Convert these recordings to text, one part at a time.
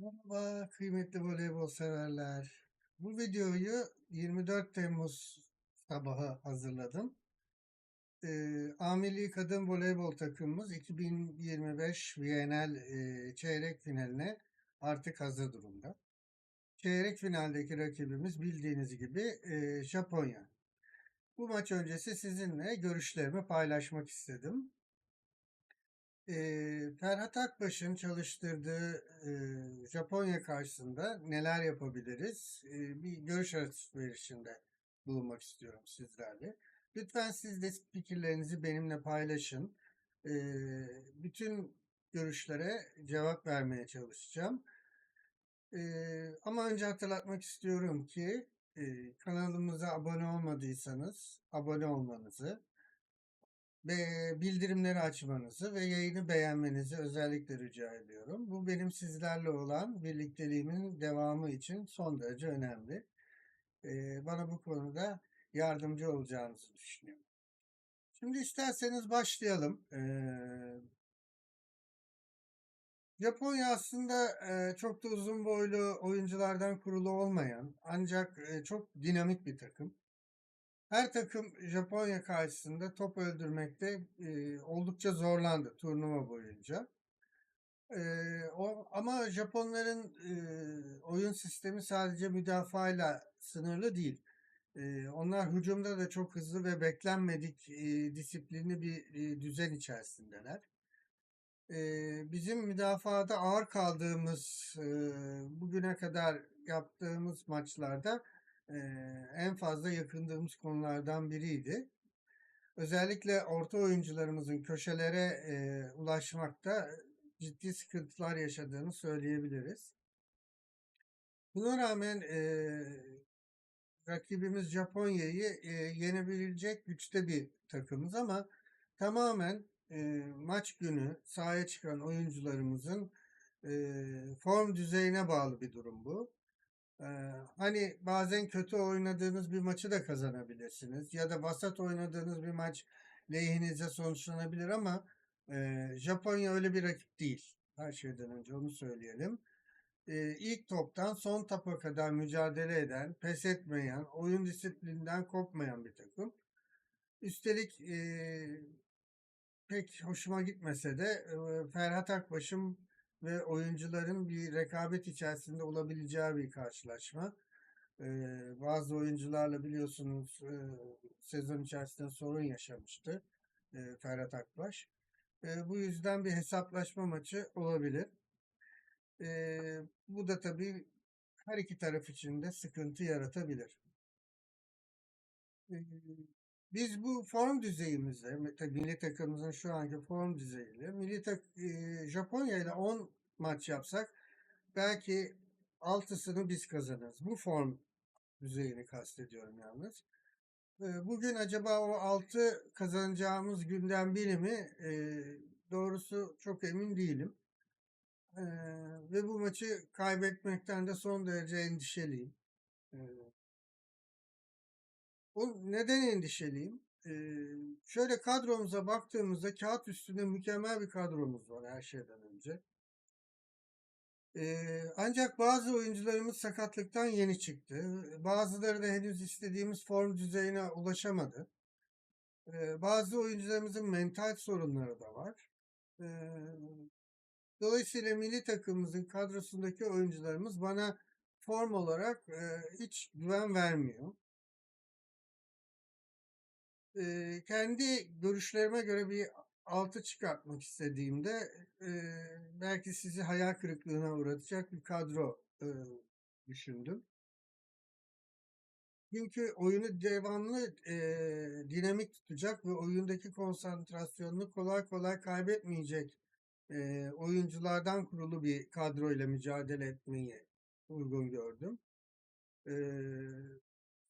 Merhaba kıymetli voleybol severler. Bu videoyu 24 Temmuz sabahı hazırladım. Ee, A Milli Kadın Voleybol takımımız 2025 VNL e, çeyrek finaline artık hazır durumda. Çeyrek finaldeki rakibimiz bildiğiniz gibi e, Japonya. Bu maç öncesi sizinle görüşlerimi paylaşmak istedim. Eee, Ferhat Akbaş'ın çalıştırdığı eee, Japonya karşısında neler yapabiliriz? Eee, bir görüş alışverişinde bulunmak istiyorum sizlerle. Lütfen siz de fikirlerinizi benimle paylaşın. Eee, bütün görüşlere cevap vermeye çalışacağım. Eee, ama önce hatırlatmak istiyorum ki eee, kanalımıza abone olmadıysanız abone olmanızı, bildirimleri açmanızı ve yayını beğenmenizi özellikle rica ediyorum. Bu benim sizlerle olan birlikteliğimin devamı için son derece önemli. Ee, bana bu konuda yardımcı olacağınızı düşünüyorum. Şimdi isterseniz başlayalım. Ee, Japonya aslında e, çok da uzun boylu oyunculardan kurulu olmayan ancak e, çok dinamik bir takım. Her takım Japonya karşısında top öldürmekte e, oldukça zorlandı turnuva boyunca. E, o, ama Japonların e, oyun sistemi sadece müdafayla sınırlı değil. E, onlar hücumda da çok hızlı ve beklenmedik e, disiplinli bir e, düzen içerisindeler. E, bizim müdafada ağır kaldığımız e, bugüne kadar yaptığımız maçlarda en fazla yakındığımız konulardan biriydi. Özellikle orta oyuncularımızın köşelere e, ulaşmakta ciddi sıkıntılar yaşadığını söyleyebiliriz. Buna rağmen e, rakibimiz Japonya'yı e, yenebilecek güçte bir takımız ama tamamen e, maç günü sahaya çıkan oyuncularımızın e, form düzeyine bağlı bir durum bu. Ee, hani bazen kötü oynadığınız bir maçı da kazanabilirsiniz ya da vasat oynadığınız bir maç lehinize sonuçlanabilir ama e, Japonya öyle bir rakip değil. Her şeyden önce onu söyleyelim. E, ilk toptan son topa kadar mücadele eden, pes etmeyen, oyun disiplininden kopmayan bir takım. Üstelik e, pek hoşuma gitmese de e, Ferhat Akbaş'ın ve oyuncuların bir rekabet içerisinde olabileceği bir karşılaşma. Ee, bazı oyuncularla biliyorsunuz e, sezon içerisinde sorun yaşamıştı e, Ferhat Akbaş. E, bu yüzden bir hesaplaşma maçı olabilir. E, bu da tabii her iki taraf için de sıkıntı yaratabilir. E, biz bu form düzeyimizde, tabii milli takımımızın şu anki form düzeyiyle, milli tak, e, Japonya ile 10 maç yapsak belki 6'sını biz kazanırız. Bu form düzeyini kastediyorum yalnız. E, bugün acaba o 6 kazanacağımız günden biri mi? E, doğrusu çok emin değilim. E, ve bu maçı kaybetmekten de son derece endişeliyim. E, o neden endişeliyim? Ee, şöyle kadromuza baktığımızda kağıt üstünde mükemmel bir kadromuz var her şeyden önce. Ee, ancak bazı oyuncularımız sakatlıktan yeni çıktı. Bazıları da henüz istediğimiz form düzeyine ulaşamadı. Ee, bazı oyuncularımızın mental sorunları da var. Ee, dolayısıyla milli takımımızın kadrosundaki oyuncularımız bana form olarak e, hiç güven vermiyor e, kendi görüşlerime göre bir altı çıkartmak istediğimde e, belki sizi hayal kırıklığına uğratacak bir kadro e, düşündüm. Çünkü oyunu devamlı e, dinamik tutacak ve oyundaki konsantrasyonunu kolay kolay kaybetmeyecek e, oyunculardan kurulu bir kadroyla mücadele etmeyi uygun gördüm. E,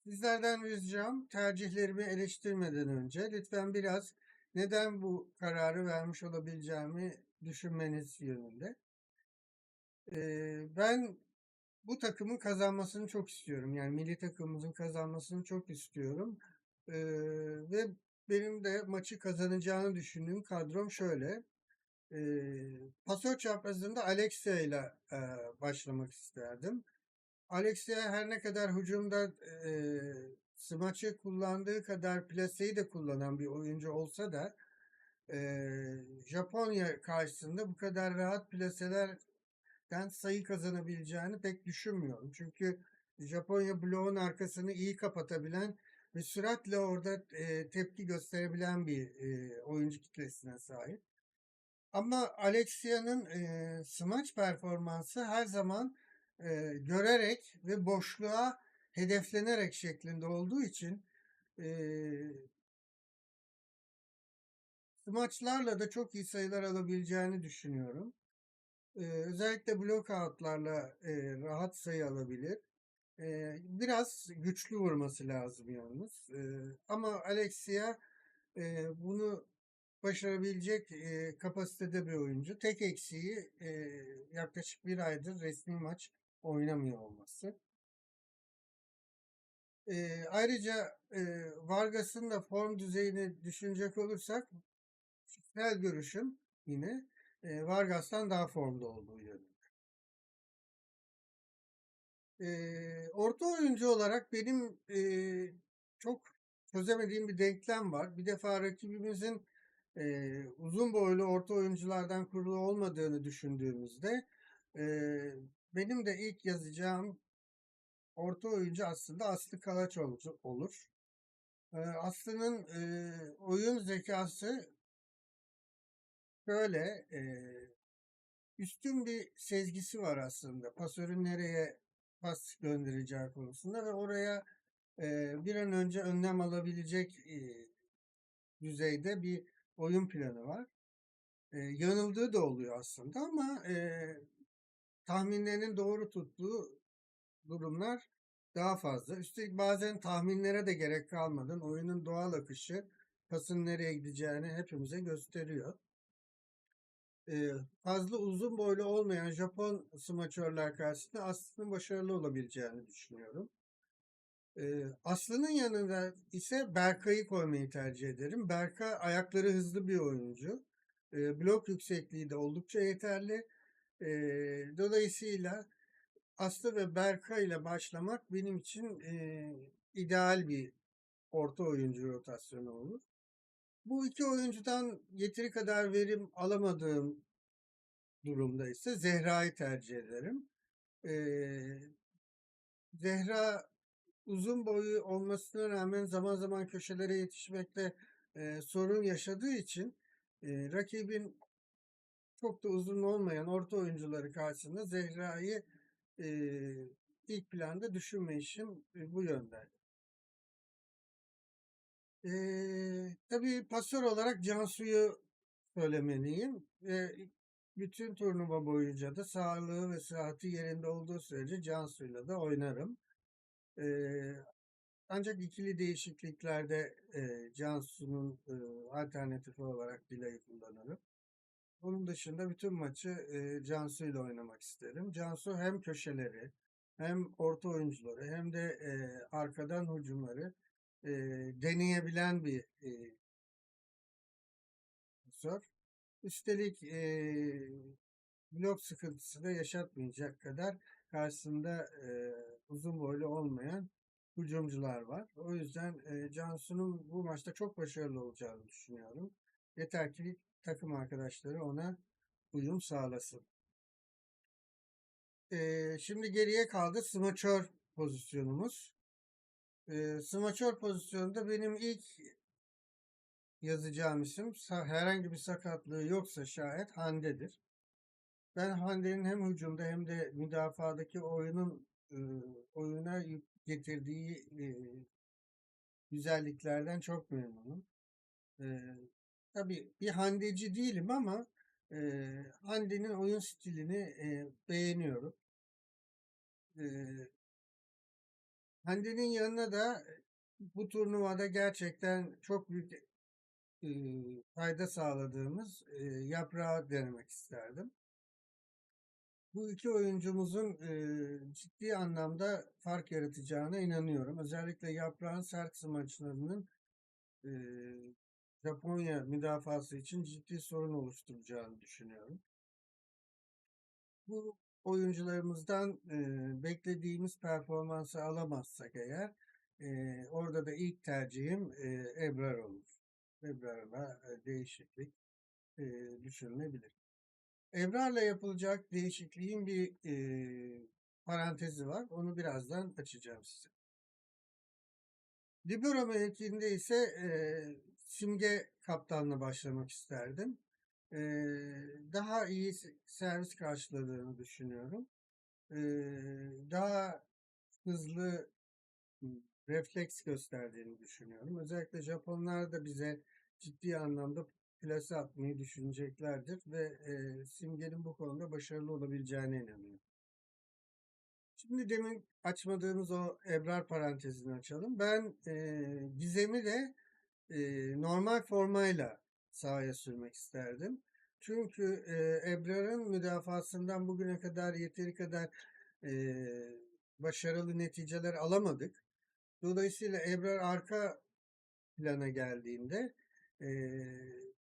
Sizlerden ricam tercihlerimi eleştirmeden önce lütfen biraz neden bu kararı vermiş olabileceğimi düşünmeniz yönünde. Ee, ben bu takımın kazanmasını çok istiyorum. Yani milli takımımızın kazanmasını çok istiyorum. Ee, ve benim de maçı kazanacağını düşündüğüm kadrom şöyle. Eee, pasör çaprazında Alexia ile başlamak isterdim. Alexia her ne kadar hücumda eee smaçı kullandığı kadar plaseyi de kullanan bir oyuncu olsa da eee, Japonya karşısında bu kadar rahat plaselerden sayı kazanabileceğini pek düşünmüyorum. Çünkü Japonya bloğun arkasını iyi kapatabilen ve süratle orada eee, tepki gösterebilen bir eee, oyuncu kitlesine sahip. Ama Alexia'nın eee smaç performansı her zaman eee, görerek ve boşluğa hedeflenerek şeklinde olduğu için eee smaçlarla da çok iyi sayılar alabileceğini düşünüyorum. Eee, özellikle blok out'larla eee, rahat sayı alabilir. Eee, biraz güçlü vurması lazım yalnız. Eee, ama Alexia eee, bunu başarabilecek eee, kapasitede bir oyuncu. Tek eksiği eee, yaklaşık bir aydır resmi maç oynamıyor olması. Eee, ayrıca eee, Vargas'ın da form düzeyini düşünecek olursak kişisel görüşüm yine eee, Vargas'tan daha formda olduğu yönünde. Eee, orta oyuncu olarak benim eee, çok çözemediğim bir denklem var. Bir defa rakibimizin eee, uzun boylu orta oyunculardan kurulu olmadığını düşündüğümüzde eee, benim de ilk yazacağım orta oyuncu aslında Aslı Kalaç ol- olur. Eee, Aslı'nın eee, oyun zekası şöyle eee, üstün bir sezgisi var aslında. Pasörün nereye pas göndereceği konusunda ve oraya eee, bir an önce önlem alabilecek düzeyde bir oyun planı var. Yanıldığı da oluyor aslında ama tahminlerinin doğru tuttuğu durumlar daha fazla. Üstelik bazen tahminlere de gerek kalmadan oyunun doğal akışı pasın nereye gideceğini hepimize gösteriyor. Eee, fazla uzun boylu olmayan Japon smaçörler karşısında Aslı'nın başarılı olabileceğini düşünüyorum. Eee, Aslı'nın yanında ise Berkay'ı koymayı tercih ederim. Berkay ayakları hızlı bir oyuncu. Eee, blok yüksekliği de oldukça yeterli. Eee, dolayısıyla Aslı ve Berkay ile başlamak benim için eee, ideal bir orta oyuncu rotasyonu olur. Bu iki oyuncudan yeteri kadar verim alamadığım durumda ise Zehra'yı tercih ederim. Eee, Zehra uzun boyu olmasına rağmen zaman zaman köşelere yetişmekte eee, sorun yaşadığı için eee, rakibin çok da uzun olmayan orta oyuncuları karşısında Zehra'yı eee, ilk planda düşünmeyişim e, bu yönde. Eee tabii pasör olarak Cansu'yu söylemeliyim. Ve bütün turnuva boyunca da sağlığı ve sıhhati yerinde olduğu sürece Cansu'yla da oynarım. Eee, ancak ikili değişikliklerde eee, Cansu'nun eee, alternatifi olarak Dila'yı kullanırım. Bunun dışında bütün maçı eee Cansu ile oynamak isterim. Cansu hem köşeleri hem orta oyuncuları hem de eee, arkadan hücumları eee, deneyebilen bir eee pasör. Üstelik eee, blok sıkıntısı da yaşatmayacak kadar karşısında eee, uzun boylu olmayan hücumcular var. O yüzden eee, Cansu'nun bu maçta çok başarılı olacağını düşünüyorum. Yeter ki takım arkadaşları ona uyum sağlasın. Eee, şimdi geriye kaldı smaçör pozisyonumuz. Eee smaçör pozisyonunda benim ilk yazacağım isim herhangi bir sakatlığı yoksa şayet Hande'dir. Ben Hande'nin hem hücumda hem de müdafadaki oyunun e, oyuna getirdiği e, güzelliklerden çok memnunum. E, tabii bir Handeci değilim ama e, Hande'nin oyun stilini e, beğeniyorum. E, Hande'nin yanına da bu turnuvada gerçekten çok büyük e, fayda sağladığımız e, yaprağı denemek isterdim. Bu iki oyuncumuzun e, ciddi anlamda fark yaratacağına inanıyorum. Özellikle yaprağın sert smaçlarının e, Japonya müdafası için ciddi sorun oluşturacağını düşünüyorum. Bu oyuncularımızdan e, beklediğimiz performansı alamazsak eğer e, orada da ilk tercihim e, Ebrar olur. Ebrar'la e, değişiklik e, düşünülebilir. Ebrar'la yapılacak değişikliğin bir e, parantezi var. Onu birazdan açacağım size. Libero mevkiinde ise e, Simge kaptanla başlamak isterdim. E, daha iyi servis karşıladığını düşünüyorum. E, daha hızlı refleks gösterdiğini düşünüyorum. Özellikle Japonlar da bize ciddi anlamda plase atmayı düşüneceklerdir ve e, Simge'nin bu konuda başarılı olabileceğine inanıyorum. Şimdi demin açmadığımız o Ebrar parantezini açalım. Ben e, Gizem'i de e, normal formayla sahaya sürmek isterdim. Çünkü e, Ebrar'ın müdafasından bugüne kadar yeteri kadar e, başarılı neticeler alamadık. Dolayısıyla Ebrar arka plana geldiğinde e,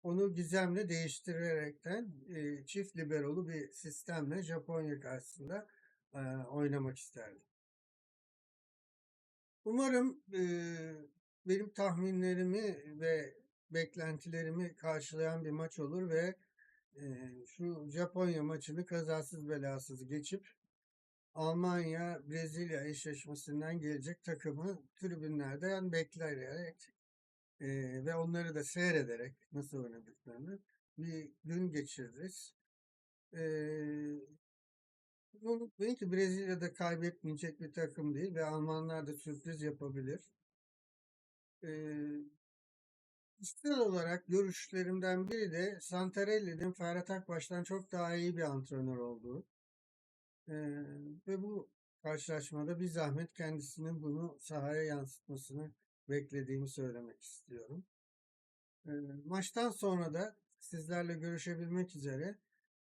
onu Gizem'le değiştirerekten e, çift liberolu bir sistemle Japonya karşısında e, oynamak isterdim. Umarım e, benim tahminlerimi ve beklentilerimi karşılayan bir maç olur ve e, şu Japonya maçını kazasız belasız geçip Almanya Brezilya eşleşmesinden gelecek takımı tribünlerden bekleyerek e, ve onları da seyrederek nasıl oynadıklarını bir gün geçiririz. E, unutmayın ki Brezilya'da kaybetmeyecek bir takım değil ve Almanlar da sürpriz yapabilir. Kişisel olarak görüşlerimden biri de Santarelli'nin Ferhat Akbaş'tan çok daha iyi bir antrenör olduğu. E, ve bu karşılaşmada bir zahmet kendisinin bunu sahaya yansıtmasını beklediğimi söylemek istiyorum. E, maçtan sonra da sizlerle görüşebilmek üzere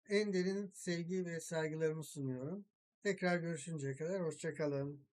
en derin sevgi ve saygılarımı sunuyorum. Tekrar görüşünceye kadar hoşçakalın.